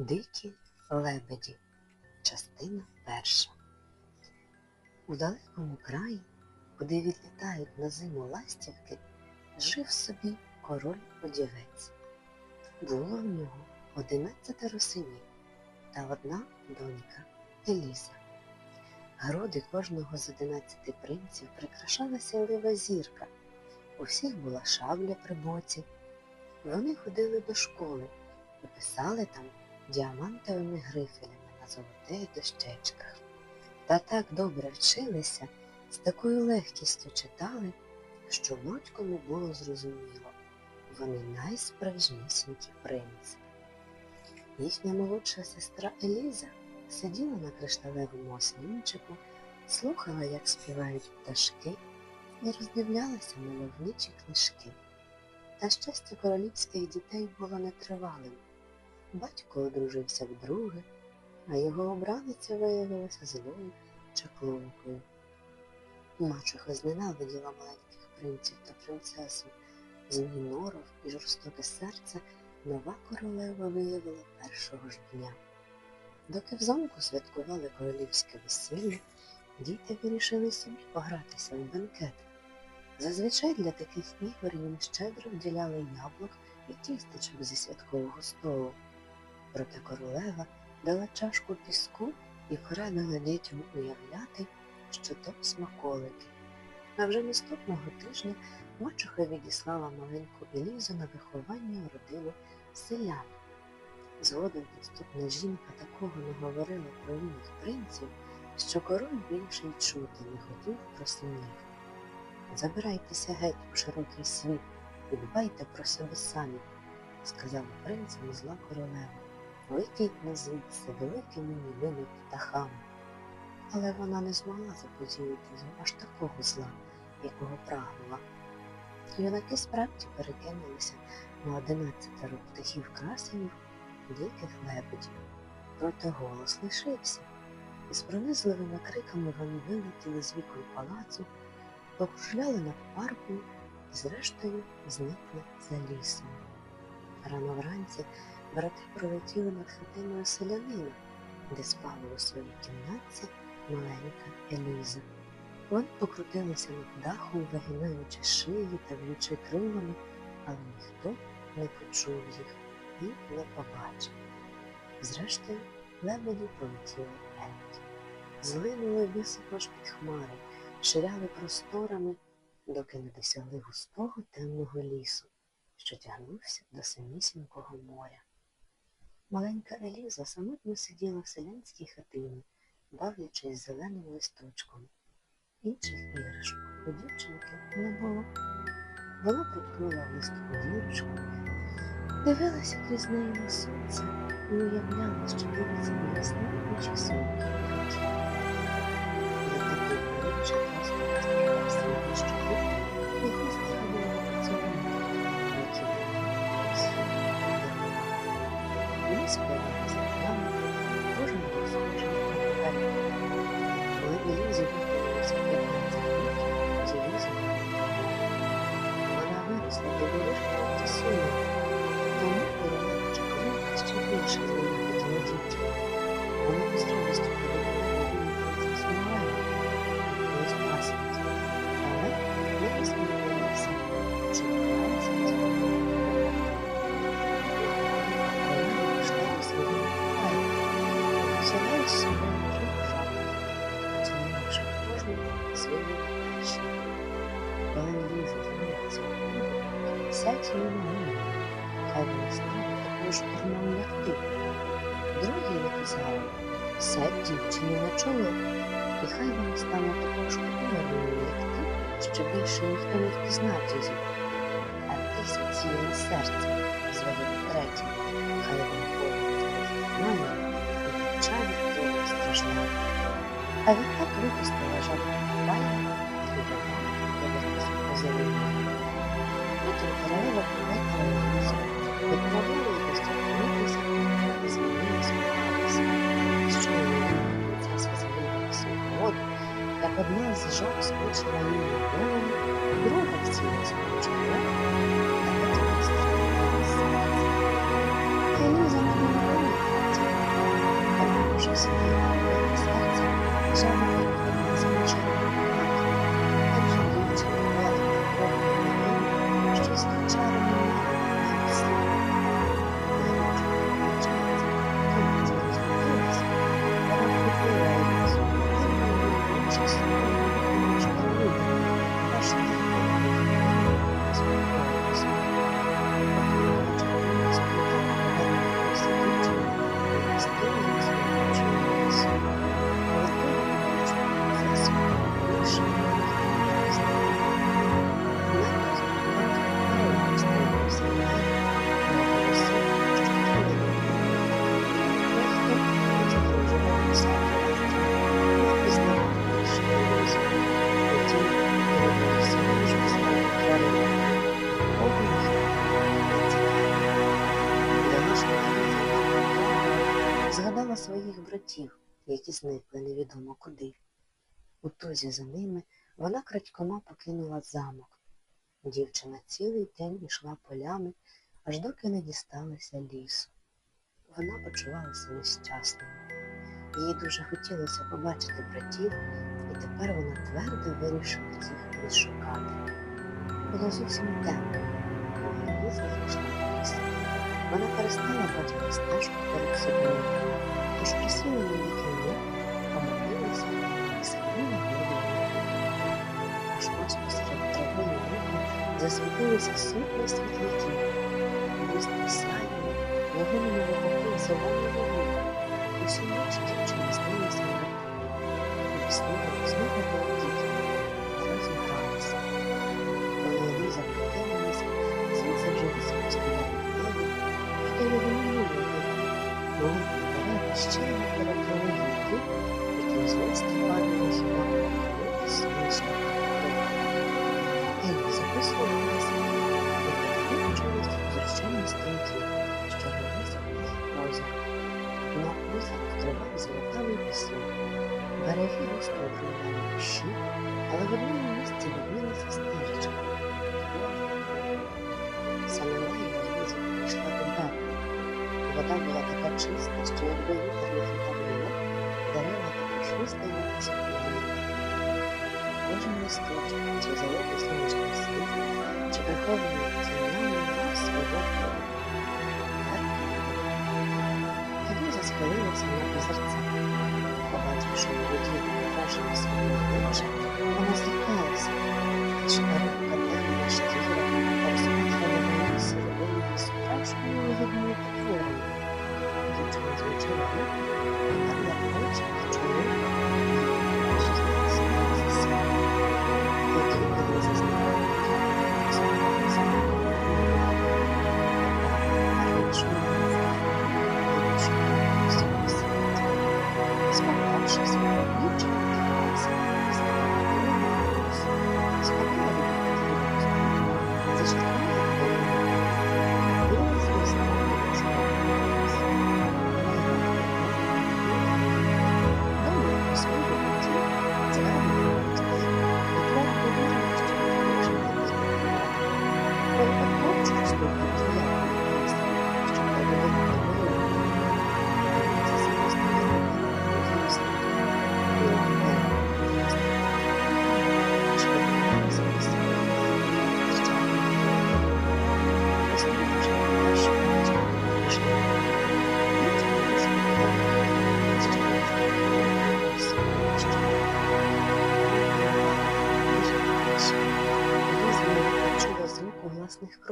Дикі лебеді. Частина перша. У далекому краї, куди відлітають на зиму ластівки, жив собі король одівець. Було в нього одинадцятеро синів та одна донька Еліза. Груди кожного з одинадцяти принців прикрашала сяйлива зірка. У всіх була шабля при боці. Вони ходили до школи і писали там діамантовими грифелями на золотих дощечках. Та так добре вчилися, з такою легкістю читали, що батькому було зрозуміло, вони найсправжнісінькі принци. Їхня молодша сестра Еліза сиділа на кришталевому ослінчику, слухала, як співають пташки, і роздивлялася мальовничі книжки. Та щастя королівських дітей було нетривалим. Батько одружився вдруге, а його обраниця виявилася злою чаклункою. Мачуха зненавиділа маленьких принців та принцесу. Змій норов і жорстоке серце нова королева виявила першого ж дня. Доки в замку святкували королівське весілля, діти вирішили собі погратися в бенкет. Зазвичай для таких ігор їм щедро вділяли яблук і тістечок зі святкового столу. Проте королева дала чашку піску і порадила дітям уявляти, що то смаколики. А вже наступного тижня мачуха відіслала маленьку Елізу на виховання родину селян. Згодом підступна жінка такого наговорила про юних принців, що король більше й чути не хотів про синів. Забирайтеся геть у широкий світ і дбайте про себе самі, сказала принцем зла королева. Летіть на звідси великими німими птахами. Але вона не змогла заподіяти їм аж такого зла, якого прагнула. Юнаки справді перекинулися на одинадцятеро птахів красенів диких лебедів. Проте голос лишився, і з пронизливими криками вони вилетіли з вікон палацу, покружляли над парком і, зрештою, зникли за лісом. Рано вранці брати пролетіли над хатиною селянина, де спала у своїй кімнатці маленька Еліза. Вони покрутилися над дахом, вигинаючи шиї та в'ючи крилами, але ніхто не почув їх і не побачив. Зрештою, лебеді полетіли геть. Злинули високо ж під хмари, ширяли просторами, доки не досягли густого темного лісу, що тягнувся до самісінького моря. Маленька Еліза самотньо сиділа в селянській хатині, бавлячись зеленим листочком. Інших іграшок у дівчинки не було. Вона приткнула листку дірочку, дивилася крізь неї на сонце і уявляла, що дивиться на ясні сонки. Я такий колючий розповідав Наказали, сядь дівчині на чоло, і хай вона стане такою популярною, як ти, що більше ніхто не впізнав її. А ти сядь її на серце, звалив третій, хай вона повністю знає і вивчає того страждання. А відтак випустила жабу пані і вона повернувся по зелені. Потім королева повернула стягнутися Одна з жаб скочила їй в голову, друга вцілась в чоловіка, а потім зустрілася серце. Калюза на ньому не хотіла, а вже своє серце жаба братів, які зникли невідомо куди. У тузі за ними вона крадькома покинула замок. Дівчина цілий день йшла полями, аж доки не дісталася лісу. Вона почувалася нещасною. Їй дуже хотілося побачити братів, і тепер вона твердо вирішила їх відшукати. Було зовсім темно, коли Ліза зайшла в ліс. Вона перестала бачити стежку перед собою, тож присіла на вікно, помолилася і схилила голову. Аж ось посеред трави і луку засвітилися сотні світляків. Близько сяйнули, його немового зелений вогонь. Усю ніч дівчина снилася мертвою. І знову, знову Великі дерева щільно перекрили гілки, які з листопада хіба покрити сонячно. Еліза прислухалася, і почулись зрощені струнки, що вилися в озеро. На озеро вкривав золотавий пісок. Береги обривали але в одному місці виднілася стежечка. Вода була така чиста, що якби вітер не хитав вино, дерева також виставилися Кожен листочок, чи залитий сонячним світлом, чи прихований тінями мав свого кольору. Ліза схилилася на озерце. Побачивши у воді враження своє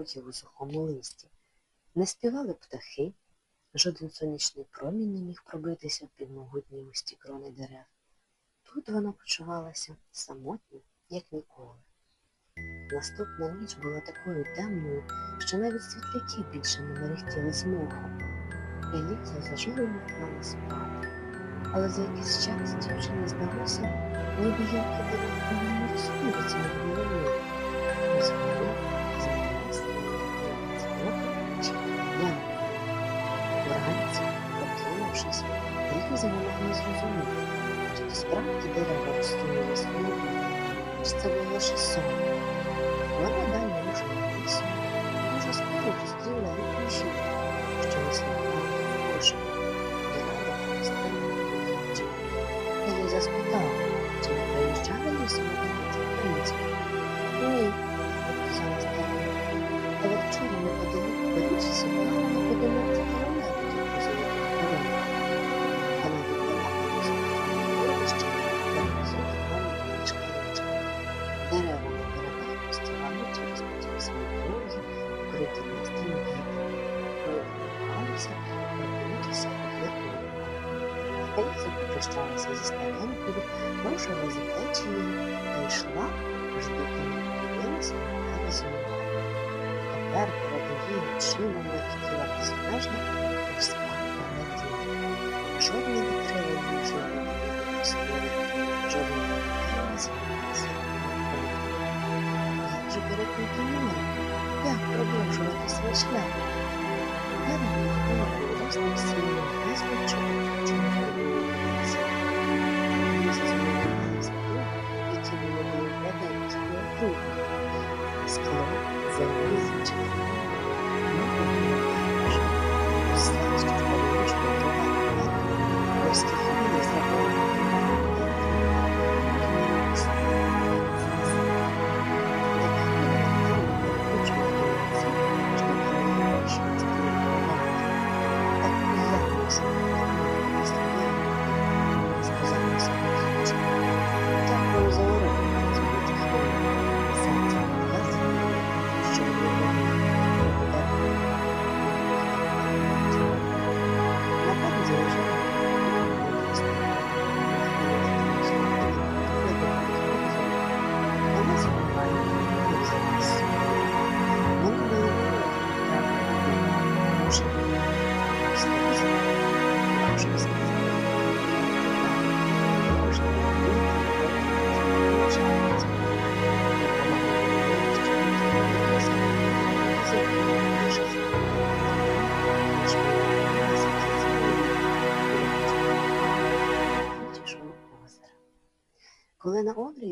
власних у сухому листі. Не співали птахи, жоден сонячний промінь не міг пробитися під могутні густі крони дерев. Тут вона почувалася самотньо, як ніколи. Наступна ніч була такою темною, що навіть світляки більше не мерехтіли з моху. І Ліза зажурено вклала спати. Але за якийсь час дівчині здалося, ніби ялки дерев повинні розсунутися над головою. Ліза не могла зрозуміти, чи то справді дерева розсунули свої голови, чи це був лише сон. Вона далі рушила лісом, дуже скоро зустріла літню жінку, що несла багато кошик. Дорога простила дівчина. Ліза та спитала, чи не приїжджали Попрощалася зі старенькою, рушила за течією та йшла, аж доки не опинилася на березі. Тепер перед її очима летіла безмежна морська красота. Жодне вітрило не можливо не існує, жодне не з'явилося. Як же перетнути море? Як продовжувати свій шлях? Певно, було прекрасним сильним безлічом, чому подивилися.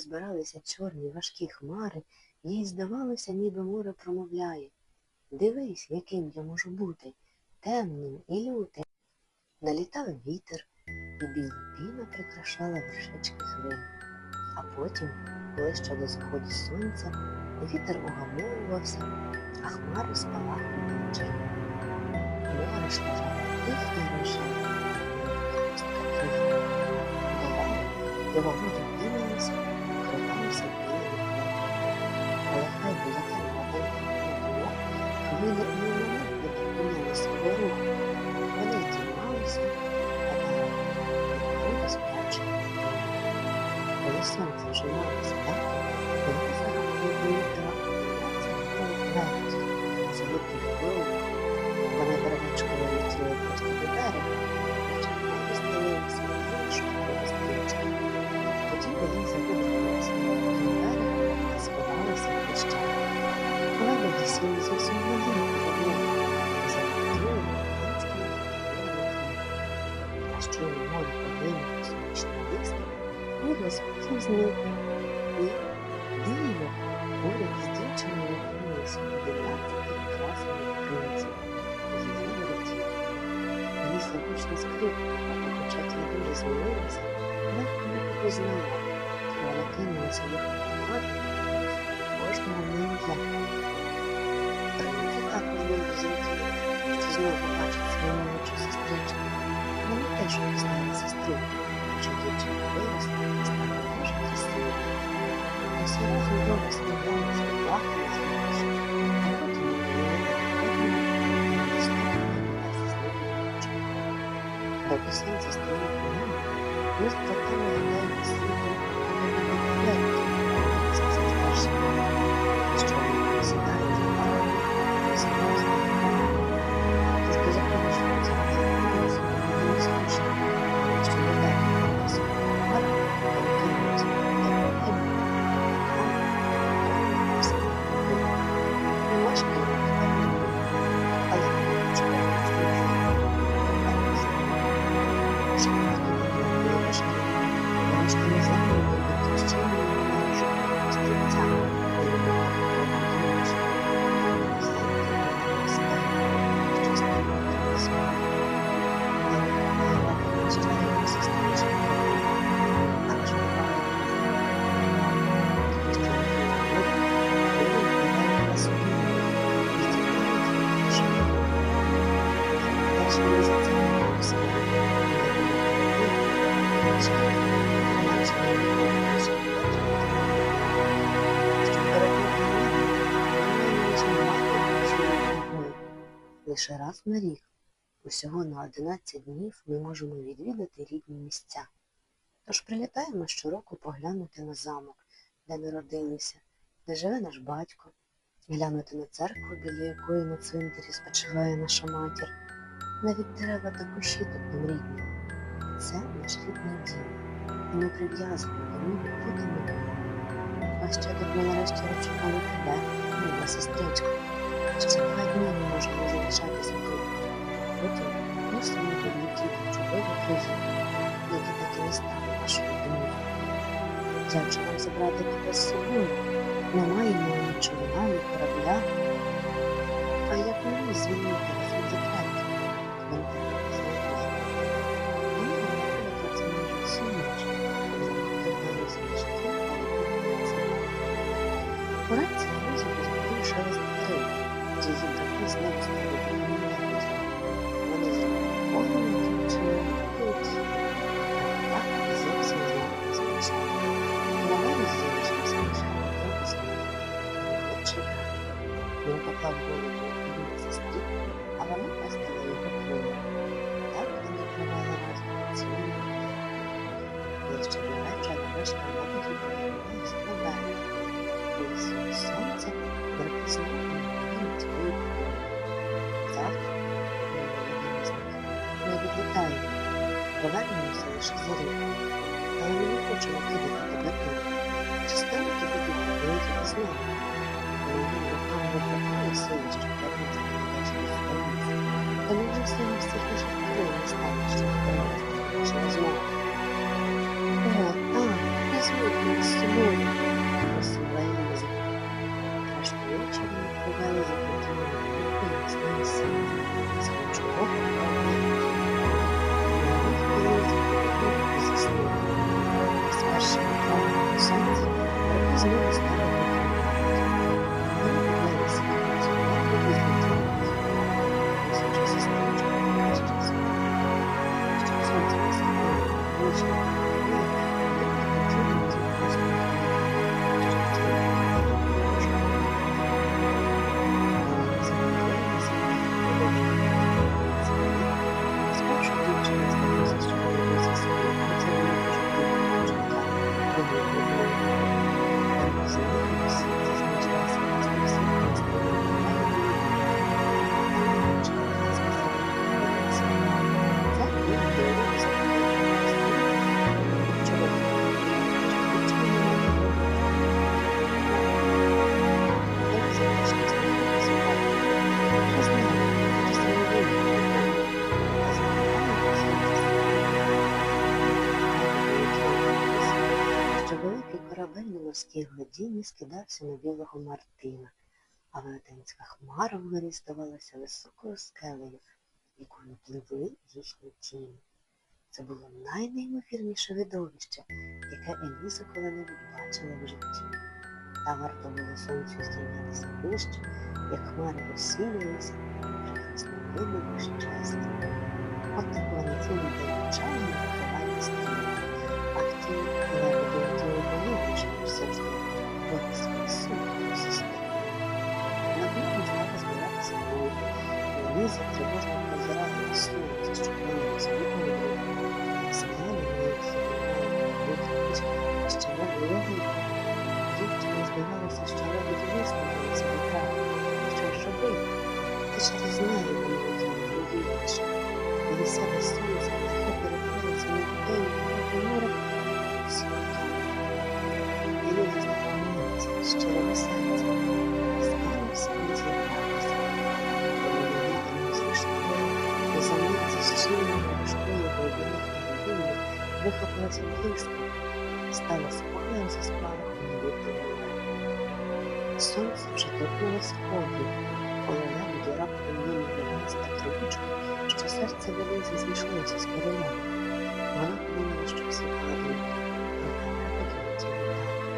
Збиралися чорні важкі хмари, їй здавалося, ніби море промовляє. Дивись, яким я можу бути, темним і лютим. Налітав вітер, і біла піна прикрашала вершечки хвиль. А потім, ближче до заходу сонця, вітер угамовувався, а хмари спалахували червоним. Море лежало тихе і рожеве, крихи. Дерева, його вони зовсім зникли. І диво поряд з дівчиною опинилися одинадцяти прекрасних принців. Її воротів. Її слабучна скрипка, яка початку дуже змінилася, легко не попізнала, і вона кинулася їх допомагати кожного в ім'я. Принци також були злетіли, що знову побачить свою молодшу сестричку. Вони теж пізнали сестру, що дівчина виросла і стала дуже красивою. Усі разом довго сміялися, плакали з радості, а потім Доки сонце стоїть на небі, ми спитали людей світу, але не відповідають. Лише раз на рік, усього на 11 днів ми можемо відвідати рідні місця. Тож прилітаємо щороку поглянути на замок, де народилися, де живе наш батько, глянути на церкву, біля якої на цвинтарі спочиває наша матір. Навіть дерева та кущі тут нам рідні. Це наш рідний дім, і ми прив'язані до нього бути А ще тут ми нарешті розчекали тебе, люба сестричка. Два дні ми можемо залишатися тут. Потім мусимо відлетіти в чудові країни, які так і не стали нашою домівкою. Як нам забрати тебе з собою? Немає ні човна, ні корабля. А як мені звільнити вас від. Мені говорили про це ми Лузі розбудив шелест корабель на морській гладіні скидався на білого Мартина, а велетенська хмара вгорі здавалася високою скелею, якою пливли їхні тіні. Це було найнеймовірніше видовище, яке Еліза коли-небудь бачила в житті. Та варто було сонцю здійнятися вище, як хмари розсіялися, прекрасно видно щастя. От так Валентина передчайно поховання стріли, а втім, 意思，什。Сонце вже торкнулося обрію, коли лебеді раптом нині вниз так рвучко, що серце Велизи зійшлося з перелому. Вона подумала, що всі падають, але летіли далі.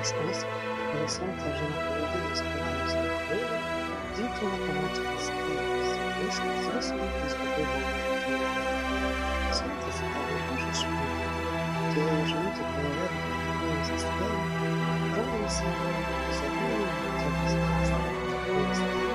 Аж ось, коли сонце вже наполовину сховалося на хвилю, дівчина побачила скелю, вийшла з високого здобувного Сонце сідало дуже швидко. Тіло жовті половини торкнулося скелі, промилися і Thank you.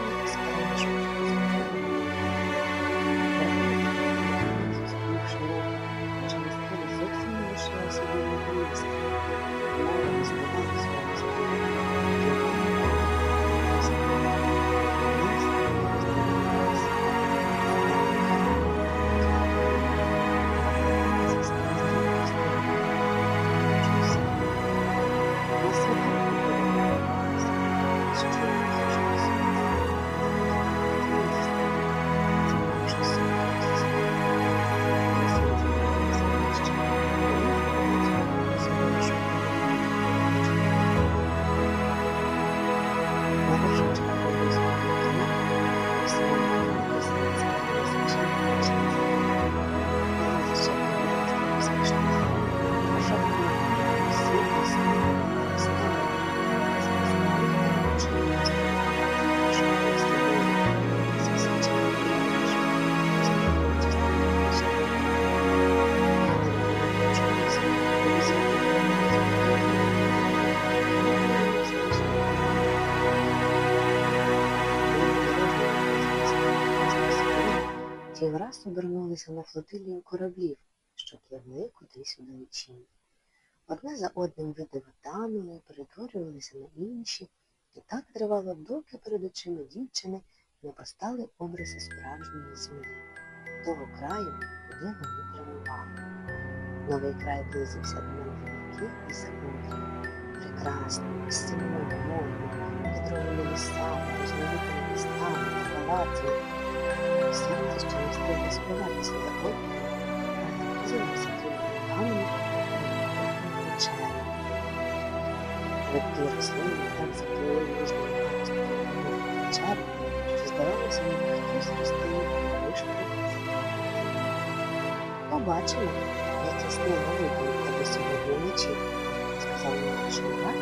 Ті враз обернулися на флотилію кораблів, що пливли кудись у удалечінь. Одне за одним види танули, перетворювалися на інші, і так тривало, доки перед очима дівчини не постали образи справжньої землі, того краю, куди вони прямували. Новий край близився до мандрівників і закоханих, прекрасним, стінним морем, кедровими лісами, різноликими містами та палацами. Сонце ще не встигло сховатися за обрію, а відкрилося кривими камені і печери. Липкі рослини так закрили ніжними пастами печери, що здавалося, ніби хтось розстелив вишки Побачимо, які сни вийдуть тебе сьогодні вночі, сказав мій шумак,